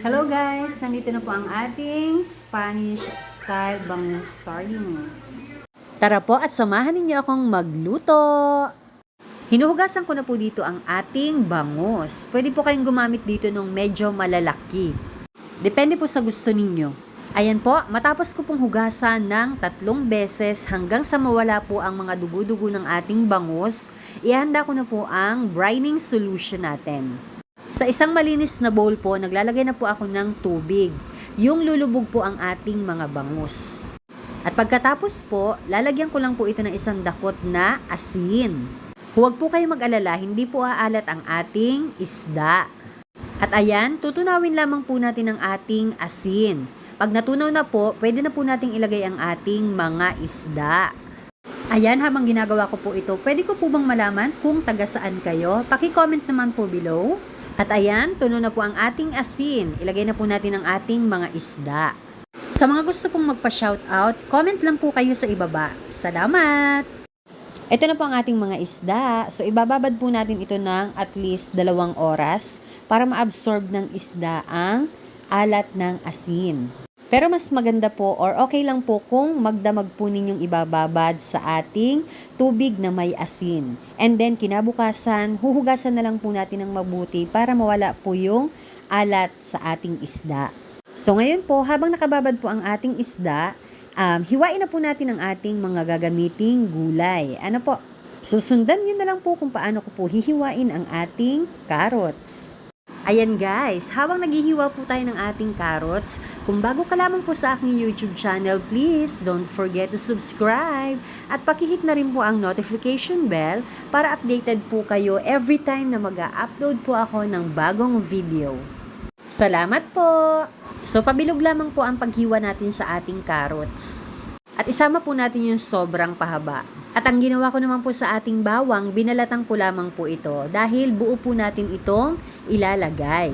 Hello guys! Nandito na po ang ating Spanish style bangus sardines. Tara po at samahan ninyo akong magluto! Hinuhugasan ko na po dito ang ating bangus. Pwede po kayong gumamit dito ng medyo malalaki. Depende po sa gusto ninyo. Ayan po, matapos ko pong hugasan ng tatlong beses hanggang sa mawala po ang mga dugo-dugo ng ating bangus, ihanda ko na po ang brining solution natin. Sa isang malinis na bowl po, naglalagay na po ako ng tubig. Yung lulubog po ang ating mga bangus. At pagkatapos po, lalagyan ko lang po ito ng isang dakot na asin. Huwag po kayo mag-alala, hindi po aalat ang ating isda. At ayan, tutunawin lamang po natin ang ating asin. Pag natunaw na po, pwede na po nating ilagay ang ating mga isda. Ayan, habang ginagawa ko po ito, pwede ko po bang malaman kung taga saan kayo? Paki-comment naman po below. At ayan, tuno na po ang ating asin. Ilagay na po natin ang ating mga isda. Sa mga gusto pong magpa-shoutout, comment lang po kayo sa ibaba. Salamat! Ito na po ang ating mga isda. So, ibababad po natin ito ng at least dalawang oras para ma-absorb ng isda ang alat ng asin. Pero mas maganda po or okay lang po kung magdamag po ninyong ibababad sa ating tubig na may asin. And then kinabukasan, huhugasan na lang po natin ng mabuti para mawala po yung alat sa ating isda. So ngayon po, habang nakababad po ang ating isda, um, hiwain na po natin ang ating mga gagamiting gulay. Ano po? Susundan nyo na lang po kung paano ko po hihiwain ang ating carrots. Ayan guys, habang naghihiwa po tayo ng ating carrots, kung bago ka lamang po sa aking YouTube channel, please don't forget to subscribe at pakihit na rin po ang notification bell para updated po kayo every time na mag upload po ako ng bagong video. Salamat po! So, pabilog lamang po ang paghiwa natin sa ating carrots. At isama po natin yung sobrang pahaba. At ang ginawa ko naman po sa ating bawang, binalatang ko lamang po ito dahil buo po natin itong ilalagay.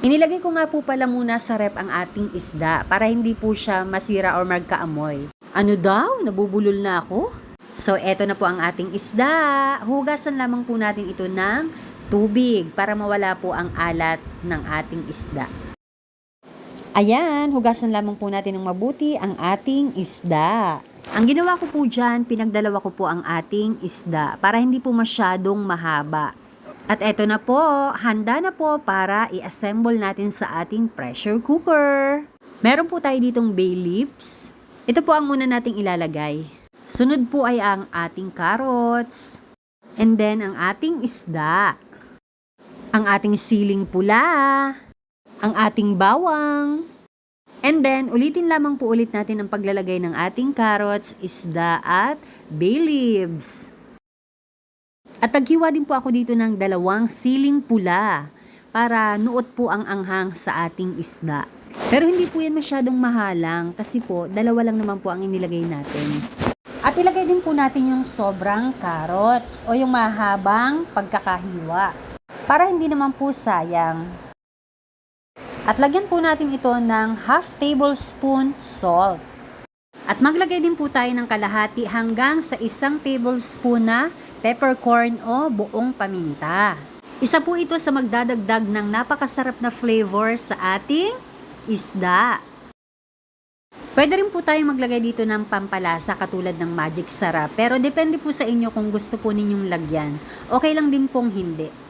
Inilagay ko nga po pala muna sa rep ang ating isda para hindi po siya masira or magkaamoy. Ano daw? Nabubulol na ako? So, eto na po ang ating isda. Hugasan lamang po natin ito ng tubig para mawala po ang alat ng ating isda. Ayan, hugasan lamang po natin ng mabuti ang ating isda. Ang ginawa ko po dyan, pinagdalawa ko po ang ating isda para hindi po masyadong mahaba. At eto na po, handa na po para i-assemble natin sa ating pressure cooker. Meron po tayo ditong bay leaves. Ito po ang muna nating ilalagay. Sunod po ay ang ating carrots. And then ang ating isda. Ang ating siling pula ang ating bawang. And then, ulitin lamang po ulit natin ang paglalagay ng ating carrots, isda at bay leaves. At taghiwa din po ako dito ng dalawang siling pula para nuot po ang anghang sa ating isda. Pero hindi po yan masyadong mahalang kasi po dalawa lang naman po ang inilagay natin. At ilagay din po natin yung sobrang carrots o yung mahabang pagkakahiwa para hindi naman po sayang. At lagyan po natin ito ng half tablespoon salt. At maglagay din po tayo ng kalahati hanggang sa isang tablespoon na peppercorn o buong paminta. Isa po ito sa magdadagdag ng napakasarap na flavor sa ating isda. Pwede rin po tayo maglagay dito ng pampalasa katulad ng magic sarap pero depende po sa inyo kung gusto po ninyong lagyan. Okay lang din pong hindi.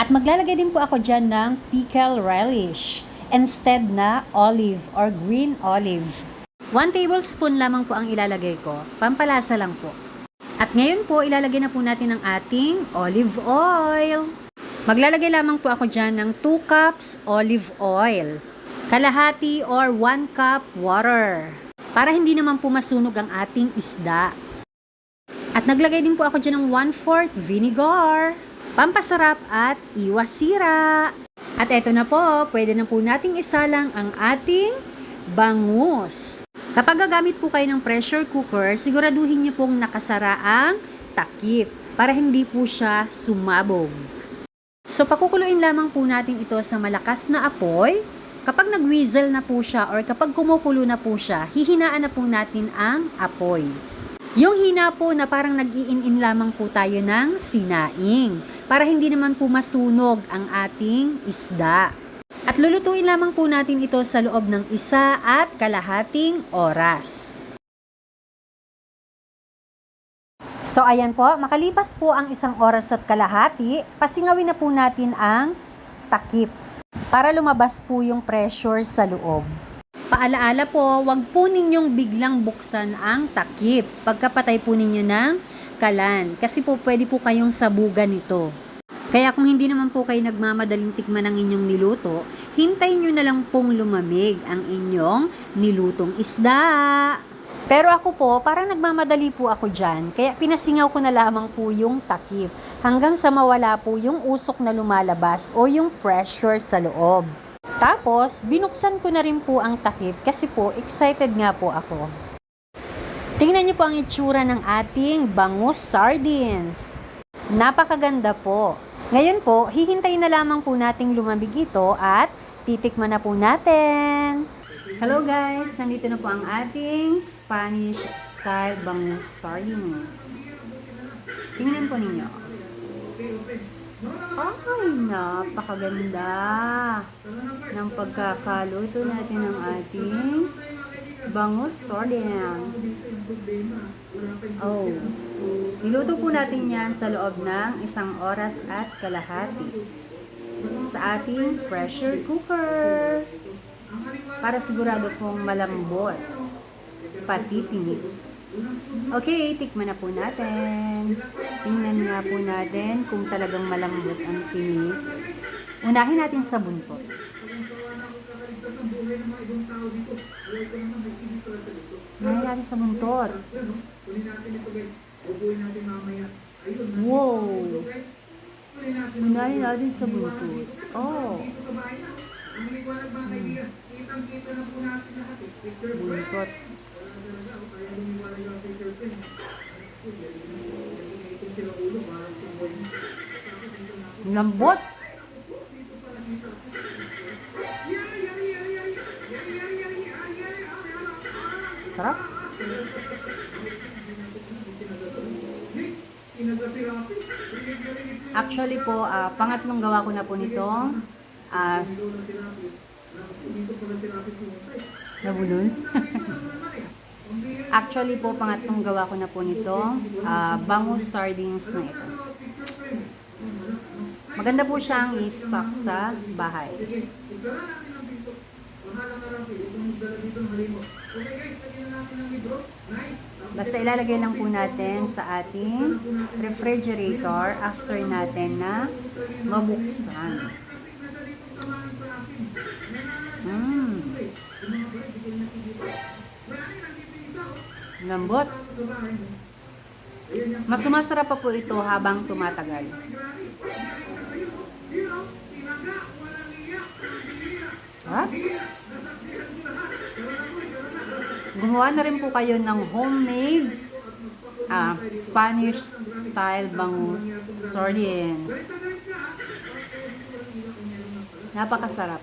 At maglalagay din po ako dyan ng pickle relish instead na olive or green olive. 1 tablespoon lamang po ang ilalagay ko. Pampalasa lang po. At ngayon po, ilalagay na po natin ang ating olive oil. Maglalagay lamang po ako dyan ng 2 cups olive oil. Kalahati or 1 cup water. Para hindi naman po masunog ang ating isda. At naglagay din po ako dyan ng 1-4 vinegar pampasarap at iwas sira. At eto na po, pwede na po nating isalang ang ating bangus. Kapag gagamit po kayo ng pressure cooker, siguraduhin niyo pong nakasara ang takip para hindi po siya sumabog. So pakukuluin lamang po natin ito sa malakas na apoy. Kapag nag-whistle na po siya or kapag kumukulo na po siya, hihinaan na po natin ang apoy. Yung hina po na parang nag-iin-in lamang po tayo ng sinaing para hindi naman po masunog ang ating isda. At lulutuin lamang po natin ito sa loob ng isa at kalahating oras. So ayan po, makalipas po ang isang oras at kalahati, pasingawin na po natin ang takip para lumabas po yung pressure sa loob. Paalaala po, wag po ninyong biglang buksan ang takip pagkapatay po ninyo ng kalan kasi po pwede po kayong sabugan nito. Kaya kung hindi naman po kayo nagmamadaling tikman ang inyong niluto, hintayin nyo na lang pong lumamig ang inyong nilutong isda. Pero ako po, parang nagmamadali po ako dyan, kaya pinasingaw ko na lamang po yung takip hanggang sa mawala po yung usok na lumalabas o yung pressure sa loob. Tapos, binuksan ko na rin po ang takip kasi po excited nga po ako. Tingnan niyo po ang itsura ng ating bangus sardines. Napakaganda po. Ngayon po, hihintayin na lamang po nating lumamig ito at titikman na po natin. Hello guys! Nandito na po ang ating Spanish style bangus sardines. Tingnan po ninyo. Ay, napakaganda ng pagkakaluto natin ng ating bangus sardines. Oh, niluto po natin yan sa loob ng isang oras at kalahati sa ating pressure cooker para sigurado pong malambot pati tinig. Okay, tikman na po natin. Tingnan nga po natin kung talagang malambot ang tinig. Unahin natin sa buntot. Unahin natin sa buntot. Wow! Unahin natin sa buntot. Oh! Buntot. Lambot. Sarap. Actually po, ah, pangatlong gawa ko na po nito. Ah, nabulol? Actually po, pangatlong gawa ko na po nito. ah, bangus sardines na ito. Maganda po siyang i-stock sa bahay. Basta ilalagay lang po natin sa ating refrigerator after natin na mabuksan. Lambot. Mas sumasarap pa po ito habang tumatagal. Ha? Gumawa na rin po kayo ng homemade ah, Spanish style bangus sardines. Napakasarap.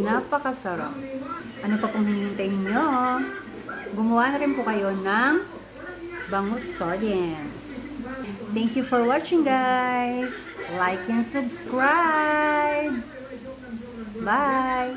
Napakasarap. Ano pa pong hinihintay ninyo? Gumawa na rin po kayo ng bangus sardines. Thank you for watching guys. Like and subscribe. Bye.